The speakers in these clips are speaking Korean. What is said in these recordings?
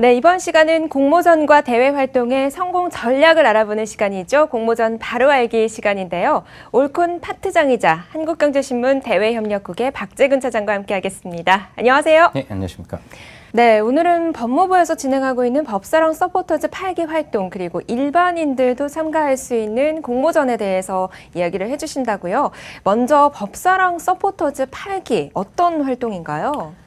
네, 이번 시간은 공모전과 대회 활동의 성공 전략을 알아보는 시간이죠. 공모전 바로 알기 시간인데요. 올콘 파트장이자 한국경제신문 대외협력국의 박재근 차장과 함께하겠습니다. 안녕하세요. 네, 안녕하십니까. 네, 오늘은 법무부에서 진행하고 있는 법사랑 서포터즈 8기 활동 그리고 일반인들도 참가할 수 있는 공모전에 대해서 이야기를 해주신다고요. 먼저 법사랑 서포터즈 8기 어떤 활동인가요?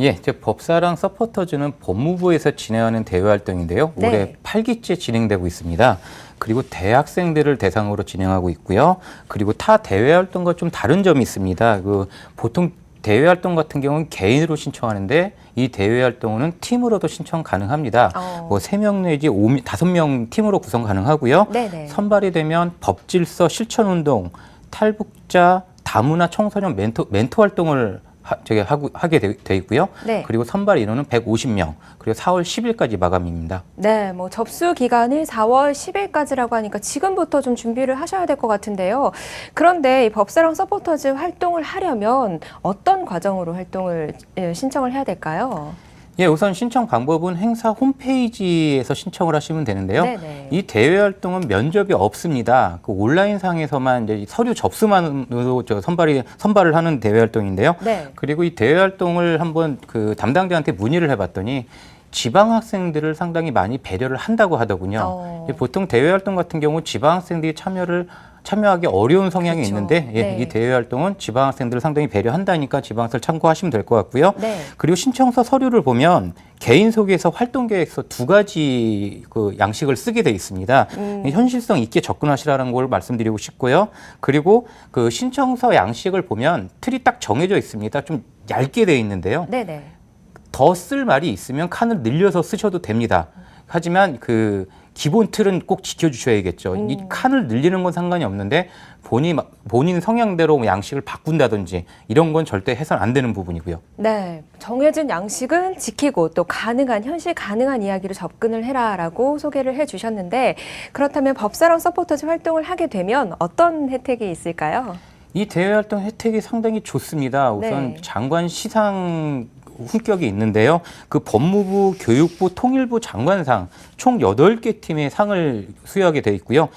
예, 저 법사랑 서포터즈는 법무부에서 진행하는 대외 활동인데요. 네. 올해 8기째 진행되고 있습니다. 그리고 대학생들을 대상으로 진행하고 있고요. 그리고 타 대외 활동과 좀 다른 점이 있습니다. 그 보통 대외 활동 같은 경우는 개인으로 신청하는데 이 대외 활동은 팀으로도 신청 가능합니다. 어. 뭐세 명 내지 다섯 명 팀으로 구성 가능하고요. 네네. 선발이 되면 법질서 실천 운동, 탈북자, 다문화 청소년 멘토, 멘토 활동을 하, 저기 하고, 하게 돼, 돼 있고요. 네. 그리고 선발 인원은 150명, 그리고 4월 10일까지 마감입니다. 네, 뭐 접수 기간이 4월 10일까지라고 하니까 지금부터 좀 준비를 하셔야 될 것 같은데요. 그런데 이 법사랑 서포터즈 활동을 하려면 어떤 과정으로 활동을 예, 신청을 해야 될까요? 예, 우선 신청 방법은 행사 홈페이지에서 신청을 하시면 되는데요. 네네. 이 대외 활동은 면접이 없습니다. 그 온라인상에서만 이제 서류 접수만으로 저 선발이 선발을 하는 대외 활동인데요. 네. 그리고 이 대외 활동을 한번 그 담당자한테 문의를 해 봤더니 지방 학생들을 상당히 많이 배려를 한다고 하더군요. 어. 이 보통 대외 활동 같은 경우 지방 학생들이 참여를 참여하기 어려운 성향이 그렇죠. 있는데 예, 네. 이 대외 활동은 지방 학생들을 상당히 배려한다니까 지방 학생을 참고하시면 될 것 같고요. 네. 그리고 신청서 서류를 보면 개인 소개서, 활동 계획서 두 가지 그 양식을 쓰게 돼 있습니다. 음. 현실성 있게 접근하시라는 걸 말씀드리고 싶고요. 그리고 그 신청서 양식을 보면 틀이 딱 정해져 있습니다. 좀 얇게 돼 있는데요. 네네. 더쓸 말이 있으면 칸을 늘려서 쓰셔도 됩니다. 하지만 그 기본 틀은 꼭 지켜주셔야겠죠. 이 음. 칸을 늘리는 건 상관이 없는데 본인 본인 성향대로 뭐 양식을 바꾼다든지 이런 건 절대 해서는 안 되는 부분이고요. 네. 정해진 양식은 지키고 또 가능한, 현실 가능한 이야기로 접근을 해라라고 소개를 해 주셨는데 그렇다면 법사랑 서포터즈 활동을 하게 되면 어떤 혜택이 있을까요? 이 대외 활동 혜택이 상당히 좋습니다. 우선 네. 장관 시상 훈격이 있는데요. 그 법무부, 교육부, 통일부 장관상 총 여덟 개 팀의 상을 수여하게 돼 있고요.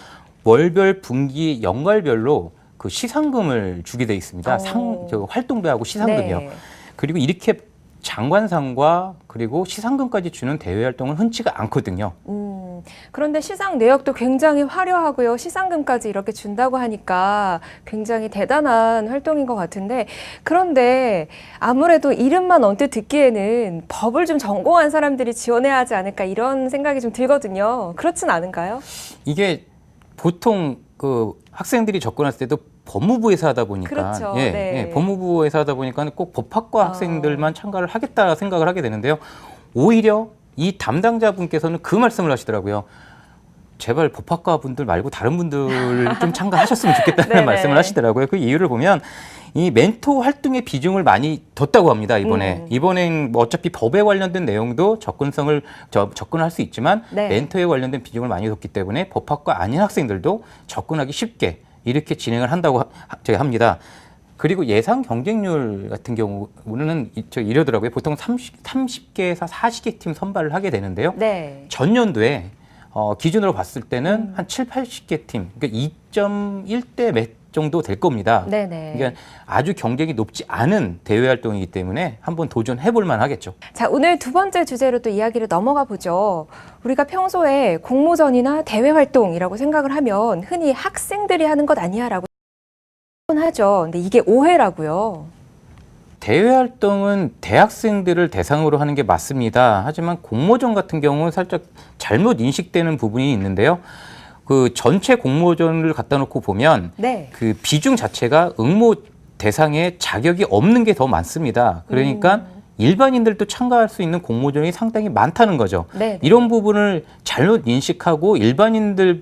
월별, 분기, 연갈별로 그 시상금을 주게 돼 있습니다. 어. 상, 저 활동비하고 시상금이요. 네. 그리고 이렇게 장관상과 그리고 시상금까지 주는 대외 활동은 흔치가 않거든요. 음, 그런데 시상 내역도 굉장히 화려하고요. 시상금까지 이렇게 준다고 하니까 굉장히 대단한 활동인 것 같은데, 그런데 아무래도 이름만 언뜻 듣기에는 법을 좀 전공한 사람들이 지원해야 하지 않을까 이런 생각이 좀 들거든요. 그렇진 않은가요? 이게 보통 그 학생들이 접근할 때도 법무부에서 하다 보니까 그렇죠. 예, 네. 예, 법무부에서 하다 보니까 꼭 법학과 아. 학생들만 참가를 하겠다 생각을 하게 되는데요. 오히려 이 담당자분께서는 그 말씀을 하시더라고요. 제발 법학과 분들 말고 다른 분들 좀 참가하셨으면 좋겠다는. 말씀을 하시더라고요. 그 이유를 보면 이 멘토 활동의 비중을 많이 뒀다고 합니다. 이번에 음. 이번엔 뭐 어차피 법에 관련된 내용도 접근성을 저, 접근할 수 있지만 네. 멘토에 관련된 비중을 많이 뒀기 때문에 법학과 아닌 학생들도 접근하기 쉽게 이렇게 진행을 한다고 하, 제가 합니다. 그리고 예상 경쟁률 같은 경우는 이- 저 이러더라고요. 보통 30, 30개에서 40개 팀 선발을 하게 되는데요. 네. 전년도에 어, 기준으로 봤을 때는 음. 한 7, 80개 팀, 그러니까 2.1대 몇 정도 될 겁니다. 네네. 그러니까 아주 경쟁이 높지 않은 대외 활동이기 때문에 한번 도전해 볼 만하겠죠. 자, 오늘 두 번째 주제로 또 이야기를 넘어가 보죠. 우리가 평소에 공모전이나 대외 활동이라고 생각을 하면 흔히 학생들이 하는 것 아니야라고 하죠. 근데 이게 오해라고요. 대외 활동은 대학생들을 대상으로 하는 게 맞습니다. 하지만 공모전 같은 경우는 살짝 잘못 인식되는 부분이 있는데요. 그 전체 공모전을 갖다 놓고 보면 네. 그 비중 자체가 응모 대상에 자격이 없는 게 더 많습니다. 그러니까 음. 일반인들도 참가할 수 있는 공모전이 상당히 많다는 거죠. 네. 이런 부분을 잘못 인식하고 일반인들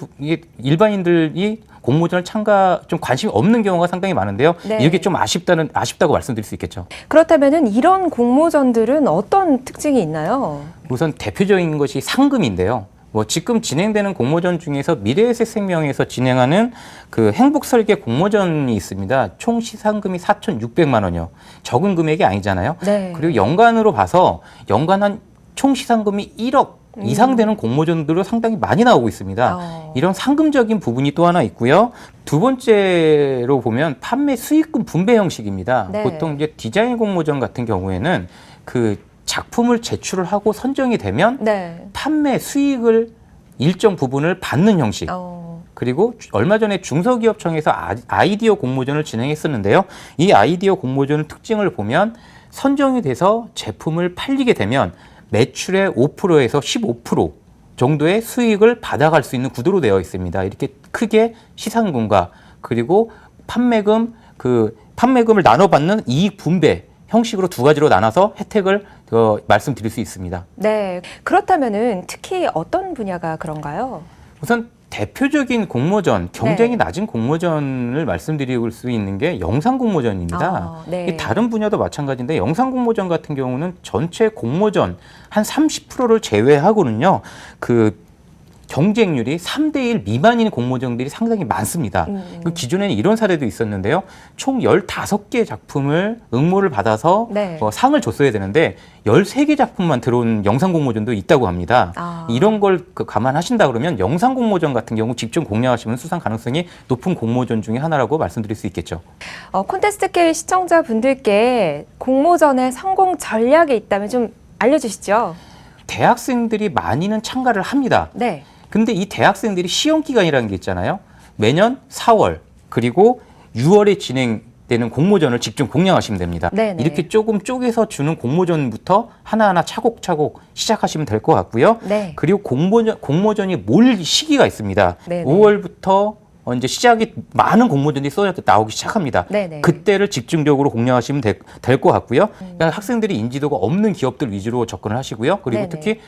일반인들이 공모전을 참가 좀 관심이 없는 경우가 상당히 많은데요. 네. 이게 좀 아쉽다는 아쉽다고 말씀드릴 수 있겠죠. 그렇다면은 이런 공모전들은 어떤 특징이 있나요? 우선 대표적인 것이 상금인데요. 뭐 지금 진행되는 공모전 중에서 미래에셋생명에서 진행하는 그 행복 설계 공모전이 있습니다. 총 시상금이 4,600만 원이요. 적은 금액이 아니잖아요. 네. 그리고 연간으로 봐서 연간 한 총 시상금이 1억 이상 되는 공모전들로 상당히 많이 나오고 있습니다. 어. 이런 상금적인 부분이 또 하나 있고요. 두 번째로 보면 판매 수익금 분배 형식입니다. 네. 보통 이제 디자인 공모전 같은 경우에는 그 작품을 제출을 하고 선정이 되면 네. 판매 수익을 일정 부분을 받는 형식. 어. 그리고 주- 얼마 전에 중소기업청에서 아- 아이디어 공모전을 진행했었는데요. 이 아이디어 공모전 특징을 보면 선정이 돼서 제품을 팔리게 되면 매출의 5%에서 15% 정도의 수익을 받아갈 수 있는 구도로 되어 있습니다. 이렇게 크게 시상금과 그리고 판매금 그 판매금을 나눠받는 이익 분배 형식으로 두 가지로 나눠서 혜택을 어, 말씀드릴 수 있습니다. 네. 그렇다면은 특히 어떤 분야가 그런가요? 우선 대표적인 공모전, 경쟁이 네. 낮은 공모전을 말씀드릴 수 있는 게 영상 공모전입니다. 아, 네. 이 다른 분야도 마찬가지인데 영상 공모전 같은 경우는 전체 공모전 한 30%를 제외하고는요. 그 경쟁률이 3대 1 미만인 공모전들이 상당히 많습니다. 음. 그 기존에는 이런 사례도 있었는데요. 총 15개 작품을 응모를 받아서 네. 어, 상을 줬어야 되는데 13개 작품만 들어온 영상 공모전도 있다고 합니다. 아. 이런 걸 그 감안하신다 그러면 영상 공모전 같은 경우 직접 공략하시면 수상 가능성이 높은 공모전 중에 하나라고 말씀드릴 수 있겠죠. 어, 콘테스트 K 시청자분들께 공모전의 성공 전략이 있다면 좀 알려주시죠. 대학생들이 많이는 참가를 합니다. 네. 근데 이 대학생들이 시험 기간이라는 게 있잖아요. 매년 4월 그리고 6월에 진행되는 공모전을 직접 공략하시면 됩니다. 네네. 이렇게 조금 쪼개서 주는 공모전부터 하나하나 차곡차곡 시작하시면 될 것 같고요. 네. 그리고 공모전, 공모전이 몰 시기가 있습니다. 네네. 5월부터 어, 이제 시작이 많은 공모전이 쏟아 나오기 시작합니다. 네네. 음. 그때를 집중적으로 공략하시면 될 것 같고요. 그러니까 학생들이 인지도가 없는 기업들 위주로 접근을 하시고요. 그리고 네네. 특히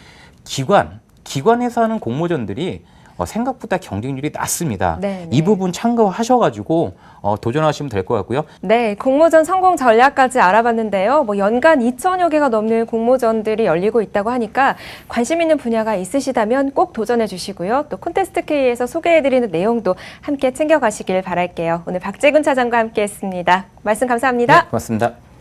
기관, 기관에서 하는 공모전들이 어, 생각보다 경쟁률이 낮습니다. 네네. 이 부분 참고하셔가지고 어, 도전하시면 될 것 같고요. 네, 공모전 성공 전략까지 알아봤는데요. 뭐 연간 2천여 개가 넘는 공모전들이 열리고 있다고 하니까 관심 있는 분야가 있으시다면 꼭 도전해 주시고요. 또 콘테스트 K에서 소개해드리는 내용도 함께 챙겨가시길 바랄게요. 오늘 박재근 차장과 함께했습니다. 말씀 감사합니다. 네, 고맙습니다.